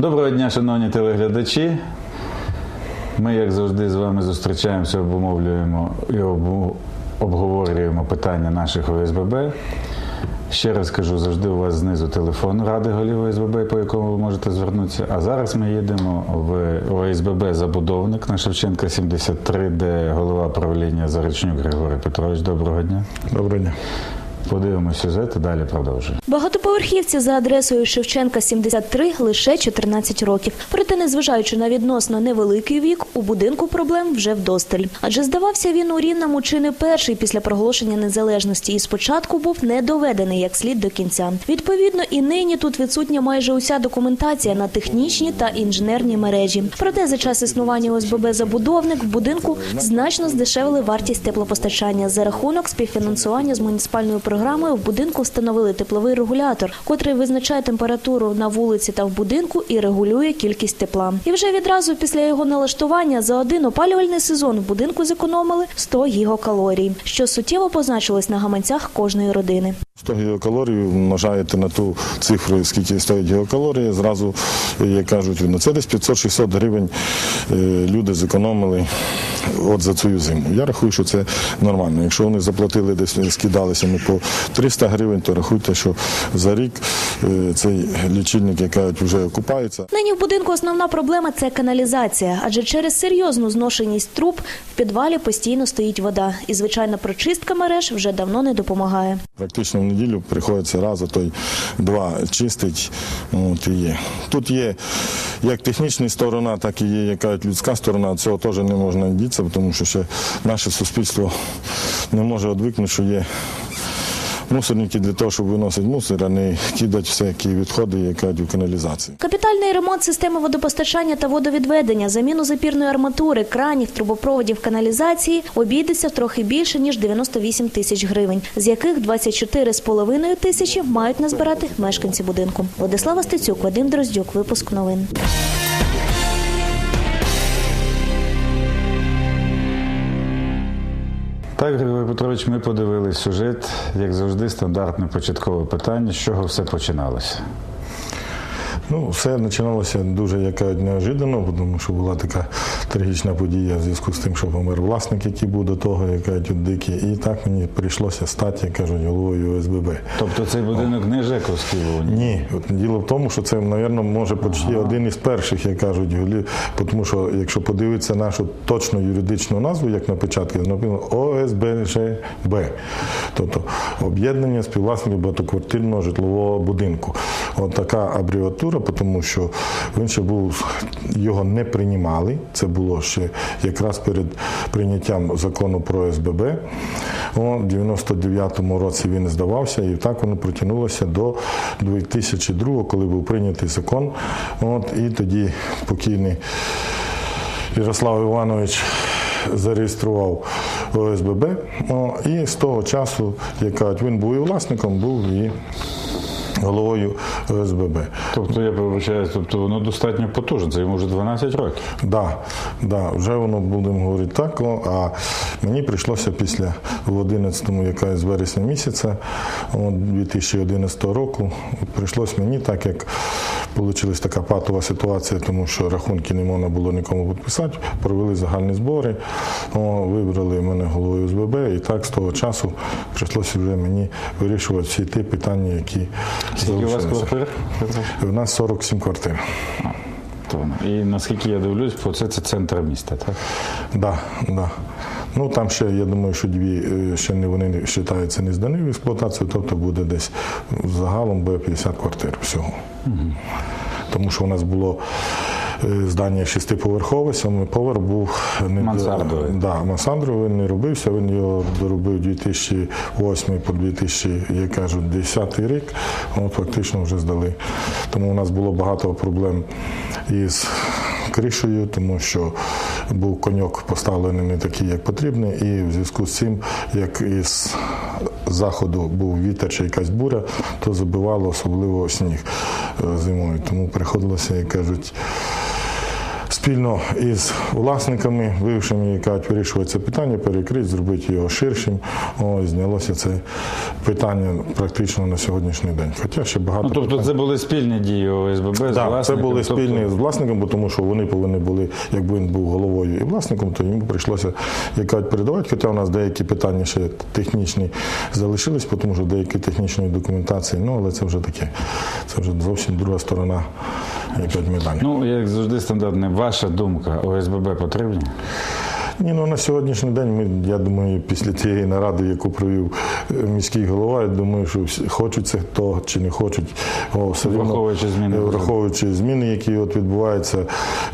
Доброго дня, шановні телеглядачі. Ми, як завжди, з вами зустрічаємося, обумовлюємо і обговорюємо питання наших ОСББ. Ще раз кажу, завжди у вас знизу телефон Ради голів ОСББ, по якому ви можете звернутися. А зараз ми їдемо в ОСББ Забудовник на Шевченка 73, де голова правління Заречнюк Григорій Петрович. Доброго дня. Доброго дня. Подивимося сюжет і далі продовжуємо. Багатоповерхівці за адресою Шевченка 73 лише 14 років. Проте, незважаючи на відносно невеликий вік, у будинку проблем вже вдосталь. Адже здавався він у Рівному чи не перший після проголошення незалежності, і спочатку був не доведений як слід до кінця. Відповідно, і нині тут відсутня майже уся документація на технічні та інженерні мережі. Проте за час існування ОСББ забудовник в будинку значно здешевили вартість теплопостачання за рахунок співфінансування з муніципальною програмою. В будинку встановили тепловий регулятор, котрий визначає температуру на вулиці та в будинку і регулює кількість тепла. І вже відразу після його налаштування за один опалювальний сезон в будинку зекономили 100 гігакалорій, що суттєво позначилось на гаманцях кожної родини. 100 гігакалорій множаєте на ту цифру, скільки стоїть гігакалорія, зразу, як кажуть, ну це десь 500-600 гривень е, люди зекономили от за цю зиму. Я рахую, що це нормально. Якщо вони заплатили десь, скидалися ми по 300 гривень, то рахуйте, що за рік е, цей лічильник, як кажуть, вже окупається. Нині в будинку основна проблема це каналізація, адже через серйозну зношеність труб в підвалі постійно стоїть вода, і звичайна прочистка мереж вже давно не допомагає. Практично неділю приходиться раз, а то й два чистить. От, і є. Тут є як технічна сторона, так і є яка людська сторона. Цього теж не можна дітися, тому що ще наше суспільство не може одвикнути, що є мусорники для того, щоб виносити мусор, а не кидати всякі відходи, які в каналізації. Капітальний ремонт системи водопостачання та водовідведення, заміну запірної арматури, кранів, трубопроводів, каналізації обійдеться трохи більше ніж 98 тисяч гривень, з яких 24,5 тисячі мають назбирати мешканці будинку. Владислава Стецюк, Вадим Дроздюк, випуск новин. Так, Григорій Петрович, ми подивились сюжет, як завжди, стандартне початкове питання, з чого все починалося. Ну, все починалося дуже яка неожиданно, тому що була така трагічна подія в зв'язку з тим, що помер власник, який був до того, яка тут дикий. І так мені прийшлося стати, як кажуть, головою ОСББ. Тобто цей будинок не Жековський був? Ні, от діло в тому, що це, мабуть, може почти один із перших, як кажуть. Тому що якщо подивитися нашу точну юридичну назву, як на початку, написано ОСБЖБ, тобто об'єднання співвласників багатоквартирного житлового будинку. От така абревіатура, тому що він ще був, його не приймали. Це було ще якраз перед прийняттям закону про СББ. В 99-му році він здавався, і так воно протягнулося до 2002, коли був прийнятий закон. От, і тоді покійний Ярослав Іванович зареєстрував ОСББ. І з того часу, як він був і власником, був і головою ОСББ. Тобто, я вибачаюсь, тобто воно достатньо потужне, це йому вже 12 років. Да, да, вже воно будемо говорити так. А мені прийшлося після в 11-му, яка з вересня місяця 2011 року, прийшлося мені, так як вийшла така патова ситуація, тому що рахунки не можна було нікому підписати, провели загальні збори, о, вибрали мене головою СББ, і так з того часу прийшлося вже мені вирішувати всі ті питання, які Скільки у вас квартир? У нас 47 квартир. І наскільки я дивлюсь, це, це центр міста, так? Да, да. Ну там ще, я думаю, що дві е, ще не вони вважаються не здані в експлуатацію, тобто буде десь загалом буде 50 квартир всього. Тому що у нас було е, здання шестиповерхове, сьомий поверх був не Мансардовий. Да, мансардовий не робився, він його доробив 2008 по 2000, я кажу, 10 рік, от фактично вже здали. Тому у нас було багато проблем із кришею, тому що був коньок поставлений не такий, як потрібний, і в зв'язку з цим, як із заходу був вітер чи якась буря, то забивало особливо сніг е, зимою. Тому приходилося, як кажуть, спільно із власниками, бившими, кажуть, вирішувати це питання, перекрити, зробити його ширшим. О, знялося це питання практично на сьогоднішній день. Хоча ще багато Ну, тобто питань. це були спільні дії ОСББ з Так, це були тобто- спільні з власником, бо тому що вони повинні були, якби він був головою і власником, то йому прийшлося яка передавати. Хоча у нас деякі питання ще технічні залишились, тому що деякі технічної документації, ну але це вже таке. Це вже зовсім друга сторона якась медалі. Ну, як завжди стандартне, ваша думка, ОСББ потрібні? Ні, ну на сьогоднішній день ми, я думаю, після тієї наради, яку провів е, міський голова, я думаю, що хочуть це того чи не хочуть. О, все рівно, Враховуючи зміни. е, враховуючи зміни, які от відбуваються,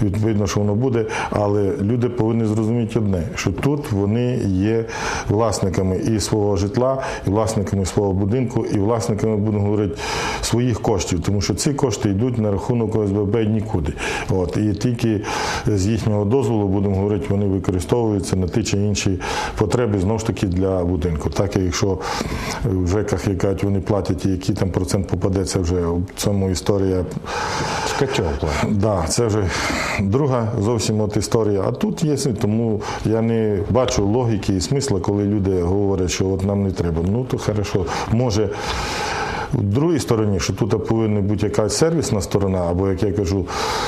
відповідно, що воно буде. Але люди повинні зрозуміти одне, що тут вони є власниками і свого житла, і власниками свого будинку, і власниками, будемо говорити, своїх коштів, тому що ці кошти йдуть на рахунок ОСББ нікуди. От, і тільки з їхнього дозволу, будемо говорити, вони використовуються на ті чи інші потреби знову ж таки для будинку. Так як якщо в ЖЕКах якась вони платять, і який там процент попадеться вже в цьому історія. Да, це вже друга зовсім от історія. А тут є, тому я не бачу логіки і смисла, коли люди говорять, що от нам не треба. Ну то хорошо, може. В другій стороні, що тут повинна бути якась сервісна сторона, або як я кажу,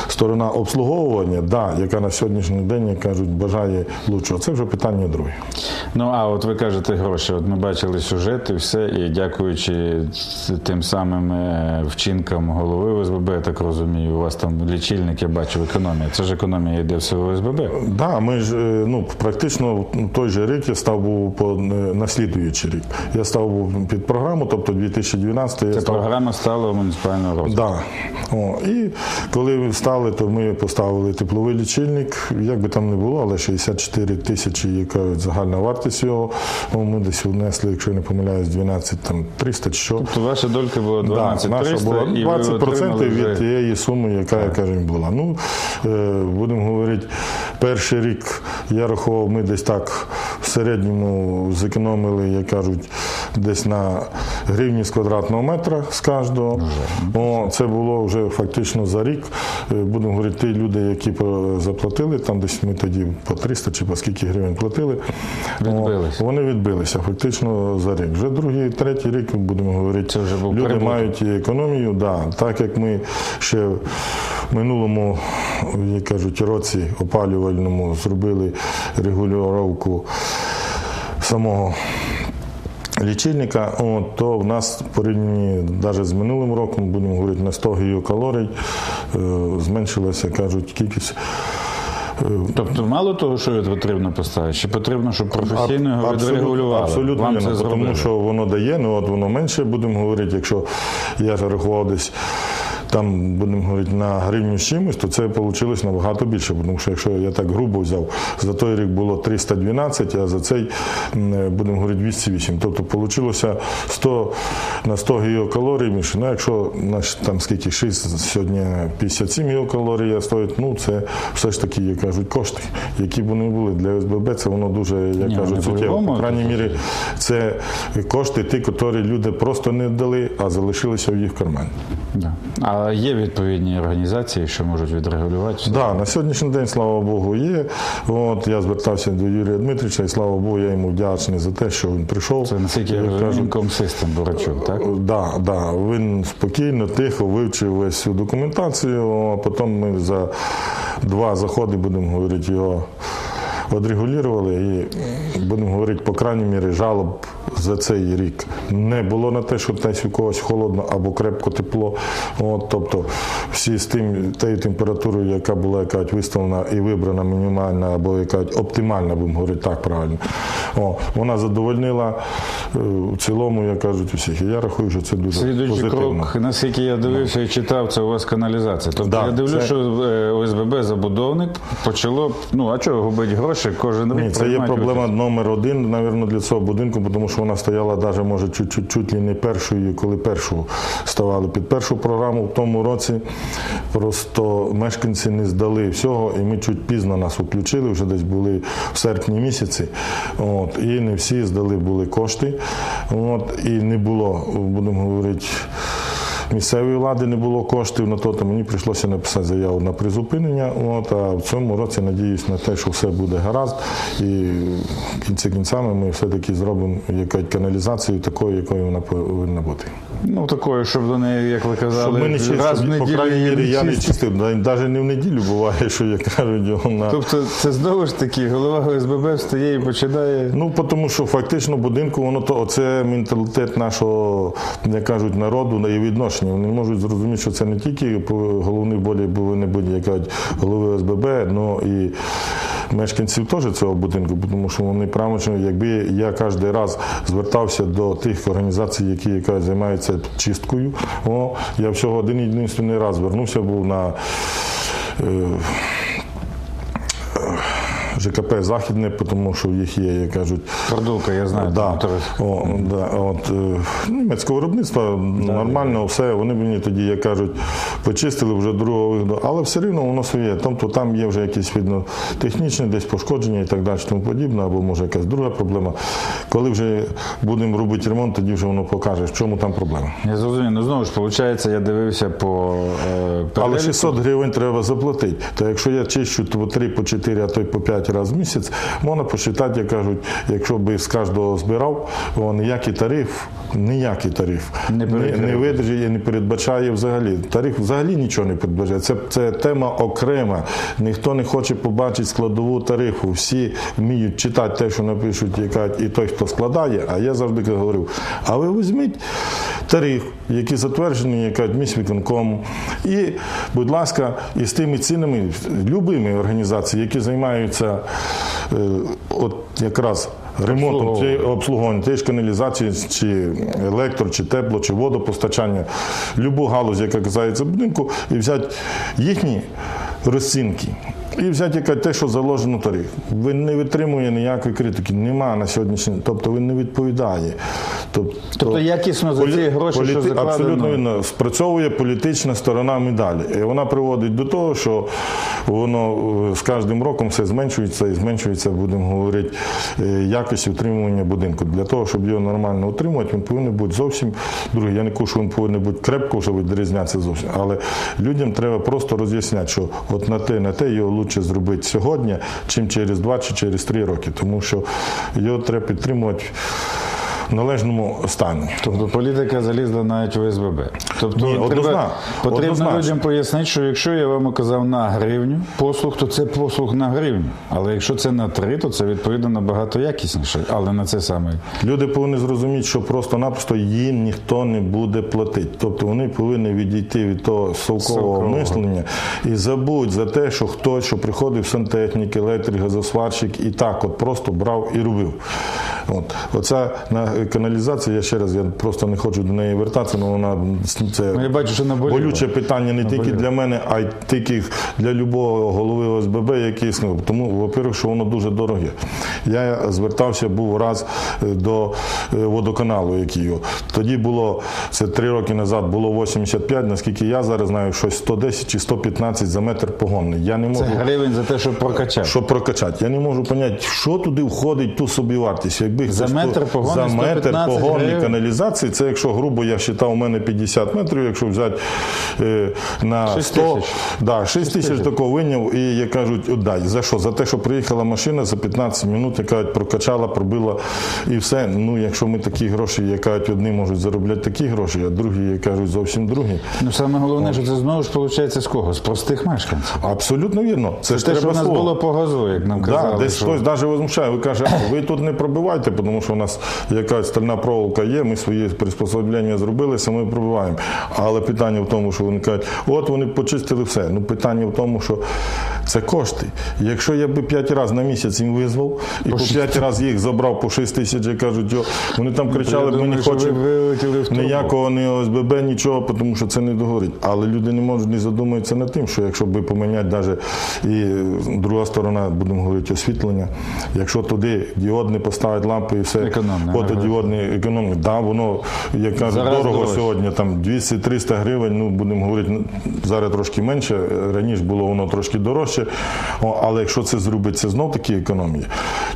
сторона обслуговування, да, яка на сьогоднішній день, як кажуть, бажає лучшого. Це вже питання друге. Ну а от ви кажете гроші. От ми бачили сюжет і все, і дякуючи тим самим е, вчинкам голови ОСББ, я так розумію, у вас там лічильник, я бачив, економія. Це ж економія йде все в ОСББ. Да, ми ж е, ну практично той же рік я став був по е, наслідуючий рік. Я став був під програму, тобто 2012 я Це став програма стала муніципального розвитку. Да. О, і коли стали, то ми поставили тепловий лічильник. Як би там не було, але 64 тисячі, яка загальна вартість його. Ми десь внесли, якщо не помиляюсь, 12 там 300 чи що. Тобто ваша долька була Да, 12 наша 300, була 20% отримали від тієї суми, яка, я кажу, була. Ну, е, будемо говорити, перший рік я рахував, ми десь так в середньому зекономили, як кажуть, десь на гривні з квадратного метра з кожного. О, це було вже фактично за рік. Е, Будемо говорити, ті люди, які заплатили, там десь ми тоді по 300 чи по скільки гривень платили. О, вони відбилися фактично за рік. Вже другий, третій рік будемо говорити. Це вже був люди прибуток. мають і економію. Да. Так як ми ще в минулому, як кажуть, році опалювальному зробили регулювання самого. Лічильника, от, то в нас порівняно навіть з минулим роком, будемо говорити, на 100 гігакалорій е, зменшилася, кажуть, кількість е, Тобто мало того, що потрібно поставити, ще потрібно, щоб професійно його відрегулювали. Абсолютно, Вам це тому що воно дає, ну от воно менше, будемо говорити, якщо я рахував десь. Там будемо говорити на гривню з чимось, то це вийшло набагато більше. Тому що якщо я так грубо взяв, за той рік було 312, а за цей будемо говорити 208. Тобто вийшло 100 на 100 гігакалорій більше. Ну, якщо там скільки 6, сьогодні 57 гігакалорій я стоїть, ну це все ж таки, як кажуть, кошти, які б вони були для СББ, це воно дуже, як кажуть, суттєво. По крайній мірі, це кошти, ті, які люди просто не дали, а залишилися в їх кармані. Да. А є відповідні організації, що можуть відрегулювати все. Да, на сьогоднішній день, слава Богу, є. От я звертався до Юрія Дмитрича, і слава Богу, я йому вдячний за те, що він прийшов. Це наскільки розумію, кажуть, Інкомсистем так? Да, да. Він спокійно, тихо вивчив весь всю документацію, а потім ми за два заходи, будемо говорити, його відрегулювали і будемо говорити, по крайній мірі, жалоб за цей рік не було на те, що десь у когось холодно або крепко тепло. От, тобто всі з тим, тією температурою, яка була яка виставлена і вибрана мінімальна або якась оптимальна, будемо говорити так правильно. О, вона задовольнила е, в цілому, як кажуть, усіх. І я рахую, що це дуже Слідуючий позитивно. крок, наскільки я дивився і читав, це у вас каналізація. Тобто Да, я дивлюся, це- що е, ОСББ забудовник почало. Ну а чого губить гроші кожен рік? Ні, це є проблема участь? номер один, мабуть, для цього будинку, тому що вона стояла навіть, може, чуть-чуть чуть не першою, коли першу ставали під першу програму в тому році. Просто мешканці не здали всього, і ми чуть пізно нас включили, вже десь були в серпні місяці. От, і не всі здали були кошти. От, і не було, будемо говорити. місцевої влади не було коштів на то, то мені прийшлося написати заяву на призупинення. От, а в цьому році надіюсь на те, що все буде гаразд. І в кінці кінцями ми все-таки зробимо якась каналізацію такою, якою вона повинна бути. Ну, такою, щоб до неї, як ви казали, Щоб ми не чистили, раз в по неділю крайній мірі, я не чистив. Навіть не в неділю буває, що як кажуть, вона. Тобто це знову ж таки голова ОСББ встає і починає. Ну, тому що фактично будинку воно то оце менталітет нашого, як кажуть, народу і відношення. Вони можуть зрозуміти, що це не тільки по головні болі бути, як кажуть, голови ОСББ, але і мешканців теж цього будинку, тому що вони правильно, якби я кожен раз звертався до тих організацій, які яка займаються чисткою, о, я всього один єдиний раз звернувся, був на. Е, ЖКП Західне, тому що їх є, як кажуть, Продулка, я знаю. Да. О, да, от, е, німецького виробництва нормально, все. Вони мені тоді, як кажуть, почистили вже другого вигляду, але все рівно воно своє. Тобто там є вже якісь видно технічні, десь пошкодження і так далі, тому подібне, або може якась друга проблема. Коли вже будемо робити ремонт, тоді вже воно покаже, в чому там проблема. Я зрозумів. Ну знову ж виходить, я дивився по е, Але 600 гривень треба заплатити. То якщо я чищу по 3, по 4, а то й по 5 разів в місяць, можна посчитати, як кажуть, якщо би з кожного збирав, ніякий тариф, ніякий тариф Не не, не видержить не передбачає взагалі. Тариф взагалі нічого не передбачає. Це, це тема окрема. Ніхто не хоче побачити складову тарифу. Всі вміють читати те, що напишуть, яка і той, хто складає. А я завжди говорив: а ви візьміть тариф, який затверджений, яка міськвиконкому, і, будь ласка, із тими цінами, любими організаціями, які займаються от якраз ремонтом Обслуговування. цієї обслуговування тієї ж каналізації, чи електро, чи тепло, чи водопостачання, любу галузь, яка касається будинку, і взяти їхні розцінки. І взяти те, що заложено тариф. Він не витримує ніякої критики, нема на сьогоднішній день. Тобто він не відповідає. Тобто, Тобто якісно за ці гроші, що закладено? Абсолютно вірно. спрацьовує політична сторона медалі. І вона приводить до того, що воно е, з кожним роком все зменшується і зменшується, будемо говорити, е, якість утримування будинку. Для того, щоб його нормально утримувати, він повинен бути зовсім другий. Я не кажу, що він повинен бути крепко, щоб відрізнятися зовсім. Але людям треба просто роз'ясняти, що от на те, на те його краще зробити сьогодні, чим через два чи через три роки. Тому що його треба підтримувати в належному стані. Тобто політика залізла навіть в ОСББ. Тобто Ні, треба, однозна- потрібно однозначно. людям пояснити, що якщо я вам указав на гривню послуг, то це послуг на гривню. Але якщо це на три, то це відповідно набагато якісніше. Але на це саме. Люди повинні зрозуміти, що просто-напросто їм ніхто не буде платити. Тобто вони повинні відійти від того совкового Совкового. мислення і забудь за те, що хтось, що приходив сантехнік, електрик, газосварщик і так от просто брав і робив. От. Оця на каналізація, я ще раз, я просто не хочу до неї вертатися, але вона це Ну, я бачу, що наболіло. болюче питання не тільки для мене, а й тільки для любого голови ОСББ, який існує. Тому, во-первых, що воно дуже дороге. Я звертався був раз е, до е, водоканалу, який. Тоді було це три роки назад, було 85, наскільки я зараз знаю, щось 110 чи 115 за метр погонний. Я не Це гривень за те, щоб прокачати. Щоб прокачати. Я не можу поняти, що туди входить ту собівартість. Якби За метр погонний за метр 115 каналізації, це якщо грубо я вважав, у мене 50 метрів, якщо взяти е, на 6 100, тисяч. да, 6 тисяч тисяч. такого виняв, і як кажуть, отдай. За що? За те, що приїхала машина за 15 минут, яка прокачала, пробила і все. Ну, якщо ми такі гроші, як кажуть, одні можуть заробляти такі гроші, а другі, як кажуть, зовсім другі. Ну саме головне, що це знову ж виходить з кого? З простих мешканців. Абсолютно вірно. Це, Це ж те, що в нас слово. було по газу, як нам казали. Да, десь що- хтось навіть возмущає. Ви каже, «А ви тут не пробивайте, тому що у нас якась стальна проволока є, ми свої приспособлення зробили, саме пробиваємо. Але питання в тому, що вони кажуть, от вони почистили все. Ну питання в тому, що це кошти. Якщо я би п'ять разів на місяць їм визвав і по п'ять разів їх забрав по 6 тисяч, як кажуть, «Йо», вони там кричали, ми не хочемо. Ніякого не ОСББ, нічого, тому що це не догорить. Але люди не можуть не задумуються над тим, що якщо би поміняти навіть і друга сторона, будемо говорити, освітлення, якщо туди діодне поставить лампи, лампи і все фотодіодні економні. Да, воно, як кажуть, Зараз дорого дорожче. сьогодні, там 200-300 гривень, ну будемо говорити, ну, зараз трошки менше, раніше було воно трошки дорожче. О, але якщо це зробити, це знов таки економія.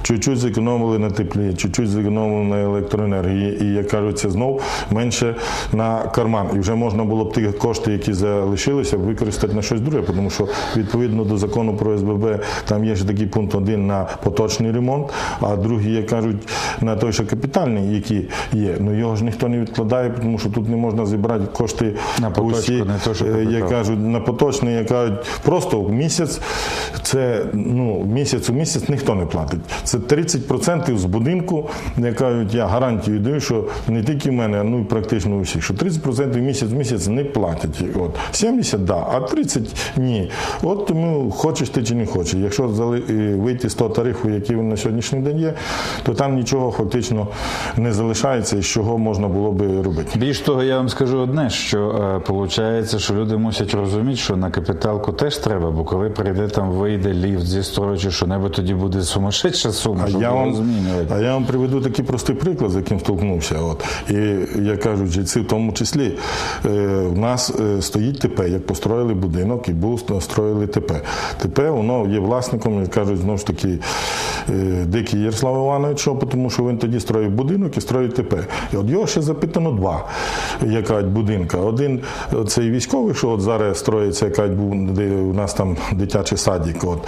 Чуть-чуть зекономили на теплі, чуть-чуть зекономили на електроенергії, і як кажуть, це знов менше на карман. І вже можна було б ті кошти, які залишилися, використати на щось друге, тому що відповідно до закону про СББ там є ж такий пункт один на поточний ремонт, а другий, як кажуть, на той, що капітальний, який є. Ну його ж ніхто не відкладає, тому що тут не можна зібрати кошти На поточку, усі, не то, що е, як кажуть, на поточний, як кажуть, просто в місяць це ну місяць у місяць ніхто не платить. Це 30% з будинку, як кажуть, я гарантію даю, що не тільки в мене, а ну і практично у всіх, що 30% місяць в місяць не платять. От 70 да, а 30 ні. От тому хочеш ти чи не хочеш. Якщо е, вийти з того тарифу, який на сьогоднішній день є, то там нічого фактично не залишається, з чого можна було би робити. Більш того, я вам скажу одне, що виходить, що люди мусять розуміти, що на капіталку теж треба, бо коли прийде там, вийде ліфт зі строю чи що-небудь, тоді буде сумасшедша сума, А щоб я, вам, змінювати. а я вам приведу такий простий приклад, з яким столкнувся. От. І як кажуть, жильці в тому числі, е, в нас е, стоїть ТП, як построїли будинок і був строїли ТП. ТП воно є власником, кажуть, знову ж таки, е, дикий Ярослав Іванович, що, тому що він тоді строїв будинок і строїв ТП. І от його ще запитано два як кажуть, будинка. Один цей військовий, що от зараз строїться, як був де у нас там дитячий садик. От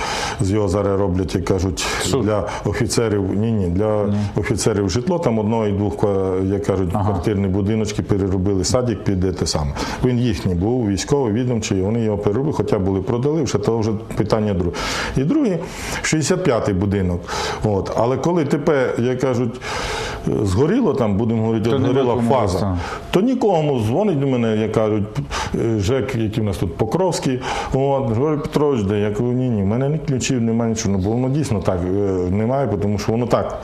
з його зараз роблять, як кажуть, для офіцерів. Ні, ні, для офіцерів житло. Там одного і двох, як кажуть, квартирні будиночки переробили садик під те саме. Він їхній був військовий, відомчий, вони його переробили, хоча були продали, вже то вже питання друге. І другий 65-й будинок. От. Але коли тепер, як кажуть, згоріло там, будемо говорити, То згоріла фаза. То нікому дзвонить до мене, як кажуть, ЖЕК, який у нас тут Покровський. От, Григорій Петрович, де я кажу, ні, ні, в мене ні ключів, немає нічого. Ну, бо воно дійсно так е, немає, тому що воно так.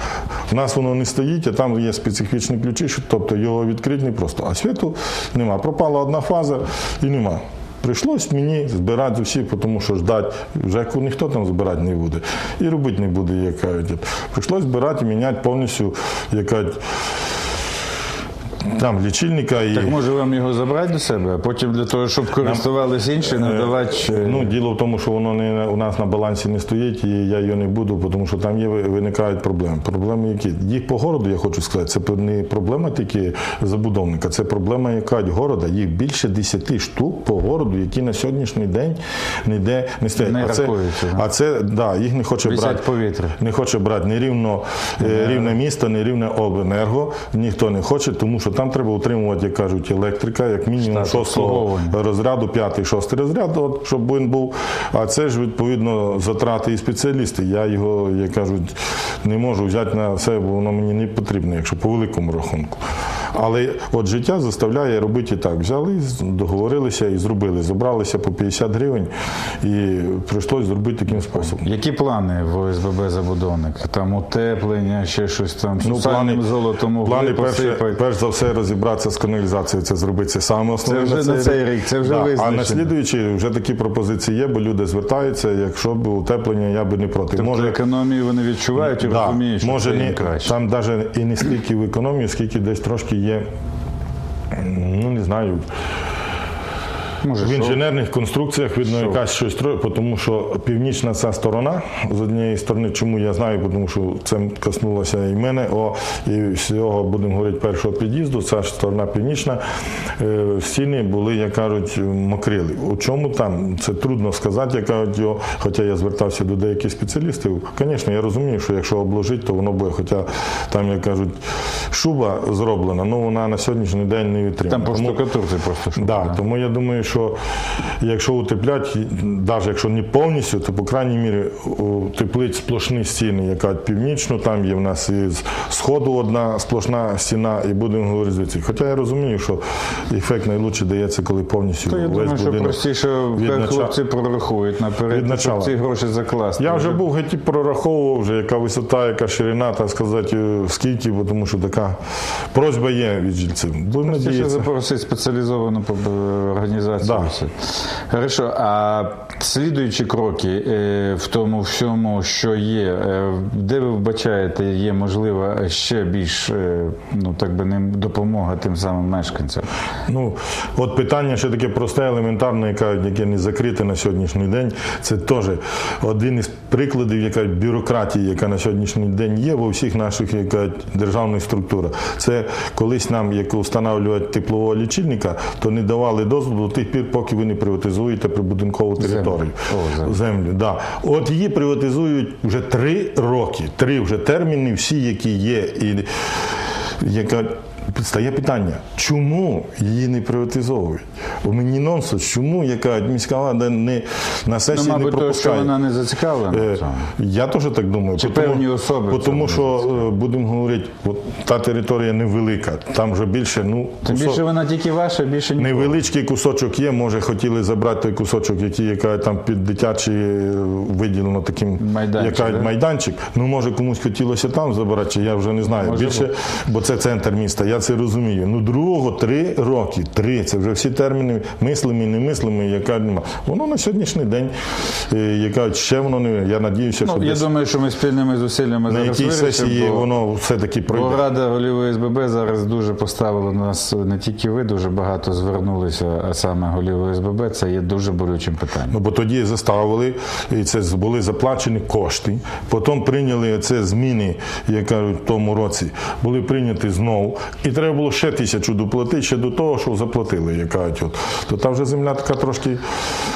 У нас воно не стоїть, а там є специфічні ключі, що, тобто його відкрити не просто. А світу нема. Пропала одна фаза і нема. Прийшлось мені збирати усі, тому що ждати вже ніхто там збирати не буде. І робити не буде, як кажуть. Прийшлось збирати і міняти повністю, як кажуть, там лічильника і. Так може вам його забрати до себе, а потім для того, щоб користувалися інші, надавати. е, Ну, діло в тому, що воно не у нас на балансі не стоїть, і я його не буду, тому що там є виникають проблеми. Проблеми які? Їх по городу, я хочу сказати, це не проблема тільки забудовника, це проблема яка города. Їх більше 10 штук по городу, які на сьогоднішній день ніде не стоять. Не а це, а це да, їх не хоче брати повітря. не хоче брати ні рівно е, рівне місто, ні рівне обленерго. Ніхто не хоче, тому що там треба утримувати, як кажуть, електрика, як мінімум Штат шостого розряду, п'ятий, шостий розряд, от, щоб він був. А це ж відповідно затрати і спеціалісти. Я його, як кажуть, не можу взяти на себе, бо воно мені не потрібно, якщо по великому рахунку. Але от життя заставляє робити так. Взяли, договорилися і зробили. Забралися по 50 гривень і прийшлось зробити таким способом. Які плани в ОСББ забудовник? Там утеплення, ще щось там, Ну, сусальним золотом плани перше, перш за все розібратися з каналізацією, це зробити це саме основне. Це вже на цей рік, це вже А визначено. на слідуючий вже такі пропозиції є, бо люди звертаються. Якщо б утеплення, я би не проти. Тобто економію вони відчувають і да, розуміють, що може це їм не, краще. там навіть і не стільки в економію, скільки десь трошки є. Ну не знаю, Може, в що? інженерних конструкціях видно Що? якась щось троє, тому що північна ця сторона з однієї сторони, чому я знаю, тому що це коснулося і мене, о, і всього будемо говорити першого під'їзду. Ця ж сторона північна. е, Стіни були, як кажуть, мокрили. У чому там? Це трудно сказати, як кажуть, його, хоча я звертався до деяких спеціалістів. Звісно, я розумію, що якщо обложити, то воно буде. Хоча там, як кажуть, шуба зроблена, ну вона на сьогоднішній день не витримує. Там по штукатурці просто що. Да, тому я думаю, що якщо утеплять, навіть якщо не повністю, то по крайній мірі утеплить сплошні стіни, яка північну, там є в нас і з сходу одна сплошна стіна, і будемо говорити звідси. Хоча я розумію, що ефект найкраще дається, коли повністю То я весь думаю, що простіше від хлопці прорахують наперед, щоб ці гроші закласти. Я вже був геть прораховував, вже, яка висота, яка ширина, так сказати, е, скільки, бо тому що така просьба є від жильців. Будемо надіятися. запросити спеціалізовану по- Да. Хорошо, а слідуючі кроки е, в тому всьому, що є, е, де ви вбачаєте, є можлива ще більш е, ну так би не допомога тим самим мешканцям? Ну, от питання ще таке просте, елементарне, яке не закрите на сьогоднішній день. Це теж один із прикладів яка бюрократії, яка на сьогоднішній день є во всіх наших яка, державних структурах. Це колись нам, як встановлювати теплового лічильника, то не давали дозволу до тих пір, поки ви не приватизуєте прибудинкову територію. О, землю. землю. Да. От її приватизують вже три роки. Три вже терміни, всі, які є. І яка стає питання, чому її не приватизовують? У мені нонсенс, чому яка міська влада не на Ну, сесії не мабуть, то, що пропускає? вона не зацікавлена Е. Я теж так думаю. Чи Потому- певні особи Тому що е, будемо говорити, от та територія невелика, там вже більше, ну Тим більше вона тільки ваша, більше ні. Невеличкий кусочок є, може хотіли забрати той кусочок, який яка там під дитячий е, виділено таким Майданчик, яка, да? майданчик. Ну може комусь хотілося там забирати, чи я вже не знаю. Може Більше, бо це центр міста, я це розумію. Ну другого три роки, три. Це вже всі терміни мислимі, немислимі, яка нема. Воно на сьогоднішній день, е, яка ще воно не. Я надіюся, що Ну, я десь думаю, що ми спільними зусиллями на зараз якій сесії бо- воно все-таки Бо пройде. Рада голів ОСББ зараз дуже поставила нас не тільки ви, дуже багато звернулися, а саме голів ОСББ. Це є дуже болючим питанням. Ну, бо тоді заставили, і це були заплачені кошти. Потім прийняли це зміни, як кажуть, в тому році, були прийняті знову. І треба було ще тисячу доплатити ще до того, що заплатили. Як кажуть, от. То там вже земля така трошки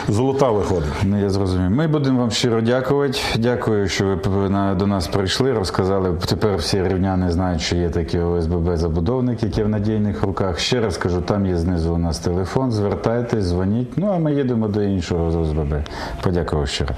золота виходить. Ну, я зрозумів. Ми будемо вам щиро дякувати. Дякую, що ви до нас прийшли. Розказали. Тепер всі рівняни знають, що є такий ОСББ забудовник, який в надійних руках. Ще раз кажу, там є знизу у нас телефон. Звертайтесь, дзвоніть. Ну а ми їдемо до іншого з ОСББ. Подякував щиро.